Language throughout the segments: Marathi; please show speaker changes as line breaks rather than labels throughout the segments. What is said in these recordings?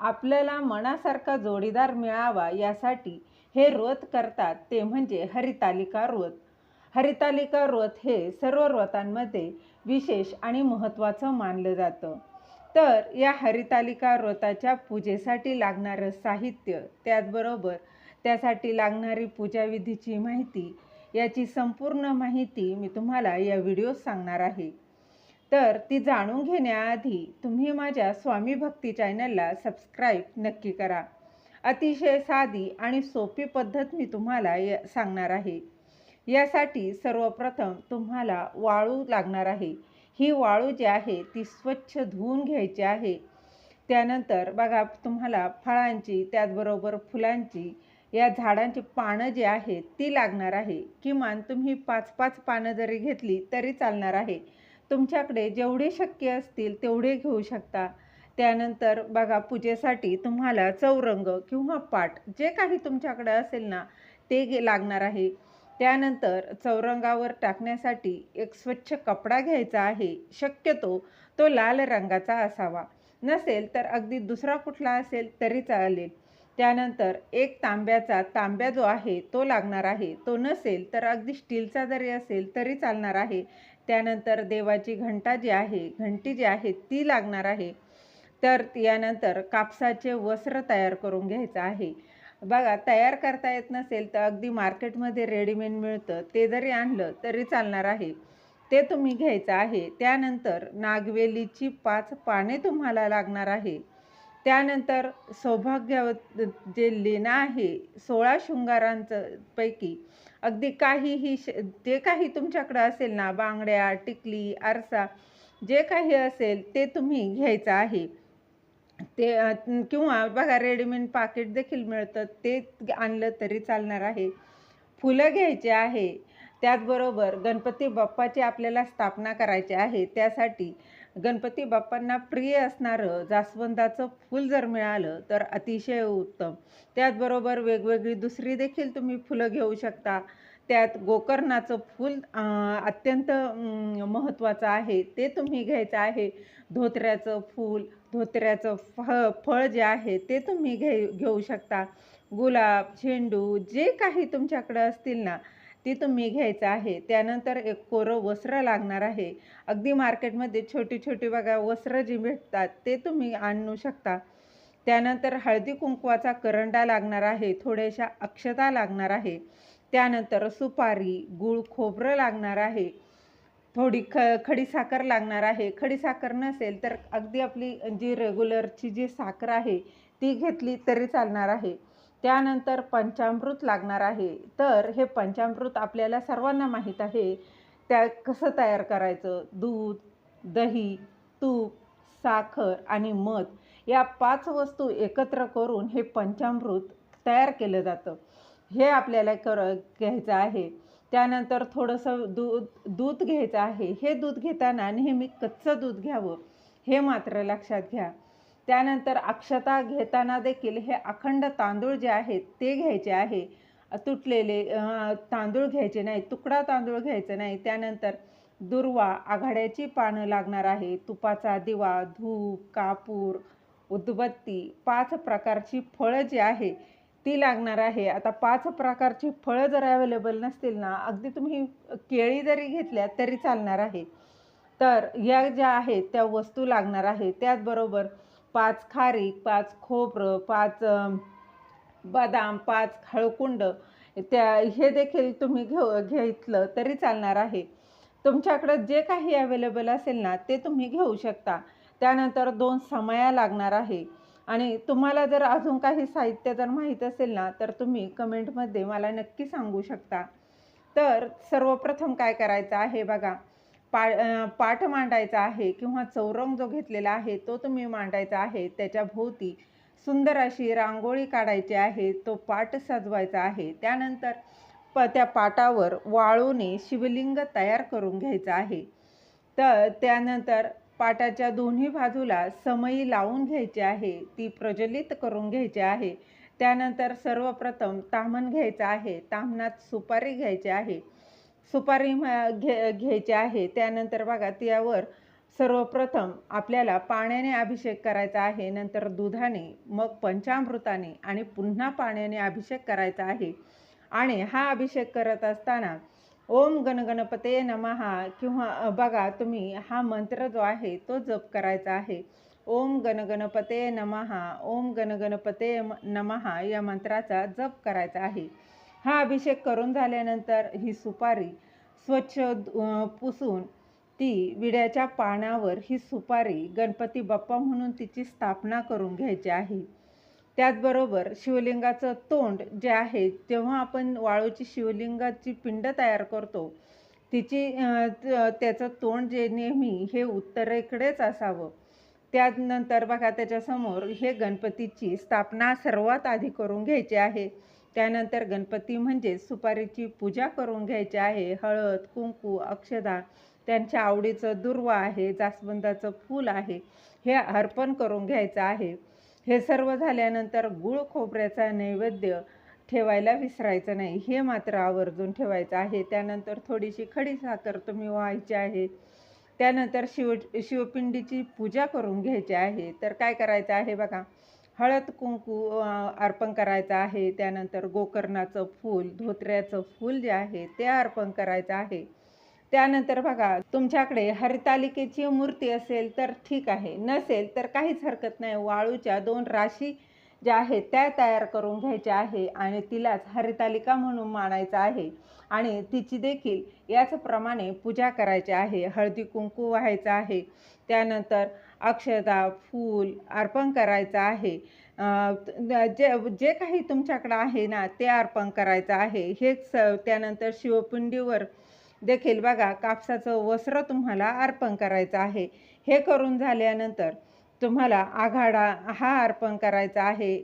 आपल्याला मनासारखा जोडीदार मिळावा यासाठी हे व्रत करतात ते म्हणजे हरितालिका व्रत. हरितालिका व्रत हे सर्व व्रतांमध्ये विशेष आणि महत्त्वाचं मानलं जातं. तर या हरितालिका व्रताच्या पूजेसाठी लागणारं साहित्य त्याचबरोबर त्यासाठी लागणारी पूजाविधीची माहिती याची संपूर्ण माहिती मी तुम्हाला या व्हिडिओत सांगणार आहे. तर ती जाणून घेण्याआधी तुम्ही माझ्या स्वामी भक्ती चॅनलला सबस्क्राईब नक्की करा. अतिशय साधी आणि सोपी पद्धत मी तुम्हाला या सांगणार आहे. यासाठी सर्वप्रथम तुम्हाला वाळू लागणार आहे. ही वाळू जी आहे ती स्वच्छ धुवून घ्यायची आहे. त्यानंतर बघा तुम्हाला फळांची त्याचबरोबर फुलांची या झाडांची पानं जी आहेत ती लागणार आहे. किमान तुम्ही पाच पाच पानं जरी घेतली तरी चालणार आहे. तुमच्याकडे जेवढे शक्य असतील तेवढे घेऊ शकता. त्यानंतर बघा पूजेसाठी तुम्हाला चौरंग किंवा पाट जे काही तुमच्याकडे असेल ना ते गे लागणार आहे. त्यानंतर चौरंगावर टाकण्यासाठी एक स्वच्छ कपडा घ्यायचा आहे. शक्यतो तो लाल रंगाचा असावा. नसेल तर अगदी दुसरा कुठला असेल तरी चालेल. त्यानंतर एक तांब्याचा तांब्या जो आहे तो लागणार आहे. तो नसेल तर अगदी स्टीलचा जरी असेल तरी चालणार आहे. त्यानंतर देवाची घंटा जी आहे घंटी जी आहे ती लागणार आहे. तर यानंतर कापसाचे वस्त्र तयार करून घ्यायचं आहे. बघा तयार करता येत नसेल तर अगदी मार्केटमध्ये रेडीमेड मिळतं. ते जरी आणलं तरी चालणार आहे. ते तुम्ही घ्यायचं आहे. त्यानंतर नागवेलीची पाच पाने तुम्हाला लागणार आहे. त्यानंतर सौभाग्य जे लेणं आहे सोळा शृंगारांचं पैकी अगदी काहीही श जे काही तुमच्याकडं असेल ना बांगड्या टिकली आरसा जे काही असेल ते तुम्ही घ्यायचं आहे. ते किंवा बघा रेडीमेड पाकिट देखील मिळतं ते आणलं तरी चालणार आहे. फुलं घ्यायचे आहे. त्याचबरोबर गणपती बाप्पाची आपल्याला स्थापना करायची आहे. त्यासाठी गणपती बाप्पांना प्रिय असणारं जास्वंदाचं फूल जर मिळालं तर अतिशय उत्तम. त्याचबरोबर वेगवेगळी दुसरी देखील तुम्ही फुलं घेऊ शकता. त्यात गोकर्णाचं फूल अत्यंत महत्त्वाचं आहे. ते तुम्ही घ्यायचं आहे. धोत्र्याचं फूल धोत्र्याचं फ फळ जे आहे ते तुम्ही घे घेऊ शकता. गुलाब झेंडू जे काही तुमच्याकडं असतील ना ती तुम्ही घ्यायचं आहे. त्यानंतर एक कोरं वस्त्र लागणार आहे. अगदी मार्केटमध्ये छोटी छोटी बघा वस्त्र जी भेटतात ते तुम्ही आणू शकता. त्यानंतर हळदी कुंकवाचा करंडा लागणार आहे थोड्याशा अक्षता लागणार आहे. त्यानंतर सुपारी गूळ खोबरं लागणार आहे. थोडी ख खडीसाखर लागणार आहे. खडीसाखर नसेल तर अगदी आपली जी रेग्युलरची जी साखर आहे ती घेतली तरी चालणार आहे. त्यानंतर पंचामृत लागणार आहे. तर हे पंचामृत आपल्याला सर्वांना माहीत आहे. त्या कसं तयार करायचं? दूध दही तूप साखर आणि मध या पाच वस्तू एकत्र करून हे पंचामृत तयार केलं जातं. हे आपल्याला कर घ्यायचं आहे. त्यानंतर थोडंसं दूध दूध घ्यायचं आहे. हे दूध घेताना नेहमी कच्चं दूध घ्यावं. हे मात्र लक्षात घ्या. त्यानंतर अक्षता घेताना देखील हे अखंड तांदूळ जे आहेत ते घ्यायचे आहे. तुटलेले तांदूळ घ्यायचे नाही तुकडा तांदूळ घ्यायचा नाही. त्यानंतर दुर्वा आघाड्याची पानं लागणार आहे तुपाचा दिवा धूप कापूर उदबत्ती पाच प्रकारची फळं जी आहे ती लागणार आहे. आता पाच प्रकारची फळं जर अवेलेबल नसतील ना अगदी तुम्ही केळी जरी घेतल्या तरी चालणार आहे. तर या ज्या आहेत त्या वस्तू लागणार आहे. त्याचबरोबर पाच खारीक पाच खोबरं पाच बदाम पाच हळकुंड त्या हे देखील तुम्ही घेऊ घेतलं तरी चालणार आहे. तुमच्याकडं जे काही अवेलेबल असेल ना ते तुम्ही घेऊ शकता. त्यानंतर दोन समया लागणार आहे. आणि तुम्हाला जर अजून काही साहित्य जर माहीत असेल ना तर तुम्ही कमेंटमध्ये मला नक्की सांगू शकता. तर सर्वप्रथम काय करायचं आहे बघा. पा पाठ मांडायचा आहे किंवा चौरंग जो घेतलेला आहे तो तुम्ही मांडायचा आहे त्याच्या भोवती सुंदर अशी रांगोळी काढायची आहे तो पाट सजवायचा आहे. त्यानंतर प त्या पाटावर वाळूने शिवलिंग तयार करून घ्यायचं आहे. तर त्यानंतर पाटाच्या दोन्ही बाजूला समई लावून घ्यायची आहे ती प्रज्वलित करून घ्यायची आहे. त्यानंतर सर्वप्रथम ताम्हण घ्यायचं आहे ताम्हणात सुपारी घ्यायची आहे. सुपारी म- घे घ्यायची आहे. त्यानंतर बघा त्यावर सर्वप्रथम आपल्याला पाण्याने अभिषेक करायचा आहे. नंतर दुधाने मग पंचामृताने आणि पुन्हा पाण्याने अभिषेक करायचा आहे. आणि हा अभिषेक करत असताना ओम गणगणपते नमहा किंवा बघा तुम्ही हा मंत्र जो आहे तो जप करायचा आहे. ओम गणगणपते नमहा ओम गणगणपते नमहा या मंत्राचा जप करायचा आहे. हा अभिषेक करून झाल्यानंतर ही सुपारी स्वच्छ पुसून ती विड्याच्या पानावर ही सुपारी गणपती बाप्पा म्हणून तिची स्थापना करून घ्यायची आहे. त्याचबरोबर शिवलिंगाचं तोंड जे आहे जेव्हा आपण वाळूची शिवलिंगाची पिंड तयार करतो तिची त्याचं तोंड जे नेहमी हे उत्तरेकडेच असावं. त्यानंतर बघा त्याच्यासमोर हे गणपतीची स्थापना सर्वात आधी करून घ्यायची आहे. त्यानंतर गणपती म्हणजे सुपारीची पूजा करून घ्यायची आहे. हळद कुंकू अक्षदा त्यांच्या आवडीचं दुर्वा आहे जास्वंदाचं फूल आहे हे अर्पण करून घ्यायचं आहे. हे सर्व झाल्यानंतर गुळ खोबऱ्याचा नैवेद्य ठेवायला विसरायचं नाही. हे मात्र आवर्जून ठेवायचं आहे. त्यानंतर थोडीशी खडी साखर तुम्ही व्हायची आहे. त्यानंतर शिव शिवपिंडीची पूजा करून घ्यायची आहे. तर काय करायचं आहे बघा. हळद कुंकू अर्पण करायचं आहे. त्यानंतर गोकर्णाचं फूल धोत्र्याचं फूल जे आहे ते अर्पण करायचं आहे. त्यानंतर बघा तुमच्याकडे हरितालिकेची मूर्ती असेल तर ठीक आहे. नसेल तर काहीच हरकत नाही. वाळूच्या दोन राशी ज्या आहेत त्या तयार करून घ्यायच्या आहे आणि तिलाच हरितालिका म्हणून मानायचं आहे. आणि तिची देखील याचप्रमाणे पूजा करायची आहे. हळदी कुंकू व्हायचं आहे. त्यानंतर अक्षता फूल अर्पण करायचं आहे. जे जे काही तुमच्याकडं आहे ना ते अर्पण करायचं आहे. हेच त्यानंतर शिवपिंडीवर देखील बघा कापसाचं वस्त्र तुम्हाला अर्पण करायचं आहे. हे करून झाल्यानंतर तुम्हाला आघाडा हा अर्पण करायचा आहे.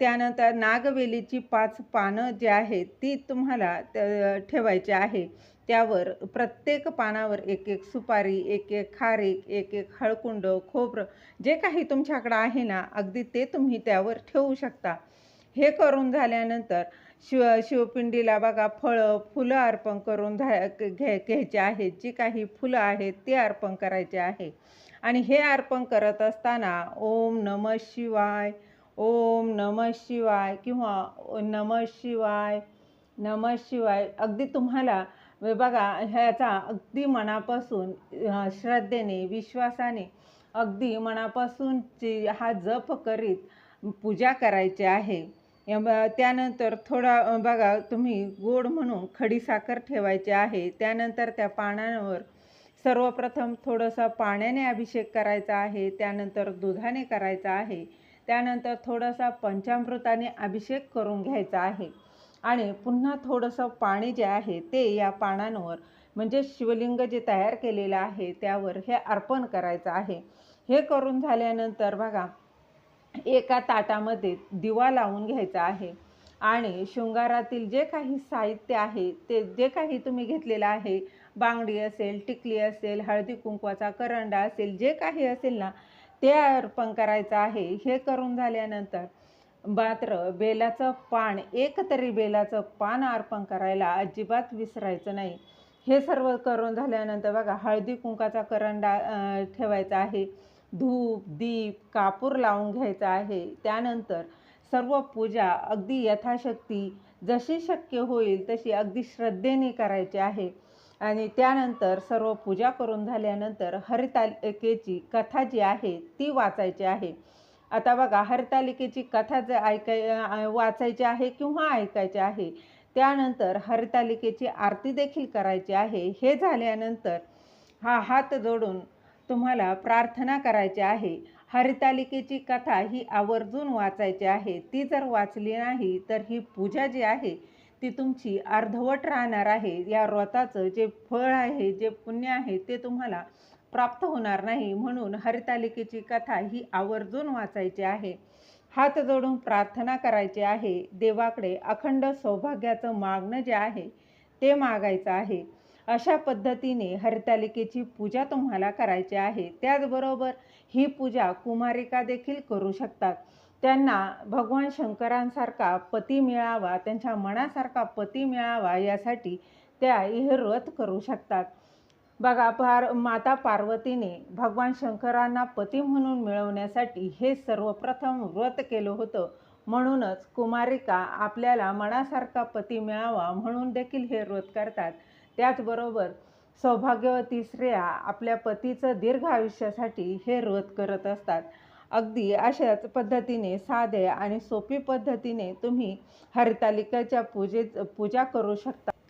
त्यानंतर नागवेलीची पाच पानं जी आहेत ती तुम्हाला ठेवायची आहे. त्यावर प्रत्येक पानावर एक एक सुपारी एक एक खारीक एक एक हळकुंड खोबरं जे काही तुमच्याकडं आहे ना अगदी ते तुम्ही त्यावर ठेवू शकता. हे करून झाल्यानंतर शिव शिवपिंडीला बघा फळं फुलं अर्पण करून झा घ्या घ्यायचे आहेत. जी काही फुलं आहेत ते अर्पण करायचे आहे. आणि हे अर्पण करत असताना ओम नम शिवाय ओम नम शिवाय किंवा नम शिवाय नम शिवाय अगदी तुम्हाला बघा ह्याचा अगदी मनापासून श्रद्धेने विश्वासाने अगदी मनापासूनची हा जप करीत पूजा करायची आहे या त्यानंतर थोडा बघा तुम्ही गोड म्हणून खडीसाखर ठेवायची आहे त्यानंतर त्या पानांवर सर्वप्रथम थोडंसं पाण्याने अभिषेक करायचा आहे त्यानंतर दुधाने करायचा आहे त्यानंतर थोडासा पंचामृताने अभिषेक करून घ्यायचा आहे. आणि पुन्हा थोडंसं पाणी जे आहे ते या पानांवर म्हणजे शिवलिंग जे तयार केलेलं आहे त्यावर हे अर्पण करायचं आहे. हे करून झाल्यानंतर बघा एका ताटामध्ये दिवा लावून घ्यायचा आहे आणि शृंगारातील जे काही साहित्य आहे ते जे काही तुम्ही घेतलेलं आहे बांगडी असेल टिकली असेल हळदी कुंकवाचा करंडा असेल जे काही असेल ना ते अर्पण करायचं आहे. हे करून झाल्यानंतर मात्र बेलाचं पान एक तरी बेलाचं पान अर्पण करायला अजिबात विसरायचं नाही. हे सर्व करून झाल्यानंतर बघा हळदी कुंकाचा करंडा ठेवायचा आहे. धूप दीप कापूर लावून घ्यायचा आहे. त्यानंतर सर्व पूजा अगदी यथाशक्ती जशी शक्य होईल तशी अगदी श्रद्धेने करायची आहे. आणि त्यानंतर सर्व पूजा करून झाल्यानंतर हरितालिकेची कथा जी आहे ती वाचायची आहे. आता बघा हरतालिकेची कथा जर ऐकाय वाचायची आहे किंवा ऐकायची आहे त्यानंतर हरतालिकेची आरती देखील करायची आहे. हे झाल्यानंतर हा हात जोडून तुम्हाला प्रार्थना करायची आहे. हरितालिकेची कथा ही आवर्जून वाचायची आहे. ती जर वाचली नाही तर ही पूजा जी आहे ती तुमची अर्धवट राहणार आहे. या व्रताचं जे फळ आहे जे पुण्य आहे ते तुम्हाला प्राप्त होणार नाही म्हणून हरितालिकेची कथा ही आवर्जून वाचायची आहे. हात जोडून प्रार्थना करायची आहे. देवाकडे अखंड सौभाग्याचं मागणं जे आहे ते मागायचं आहे. अशा पद्धतीने हरितालिकेची पूजा तुम्हाला करायची आहे. त्याचबरोबर ही पूजा कुमारिका देखील करू शकतात. त्यांना भगवान शंकरांसारखा पती मिळावा त्यांच्या मनासारखा पती मिळावा यासाठी त्या हे व्रत करू शकतात. बघा पार माता पार्वतीने भगवान शंकरांना पती म्हणून मिळवण्यासाठी हे सर्वप्रथम व्रत केलं होतं. म्हणूनच कुमारिका आपल्याला मनासारखा पती मिळावा म्हणून देखील हे व्रत करतात. त्याचबरोबर सौभाग्यवती स्त्रिया आपल्या पतीचं दीर्घ आयुष्यासाठी हे व्रत करत असतात. अगदी अशाच पद्धतीने साधे आणि सोपी पद्धतीने तुम्ही हरितालिकेच्या पूजेत पूजा करू शकता.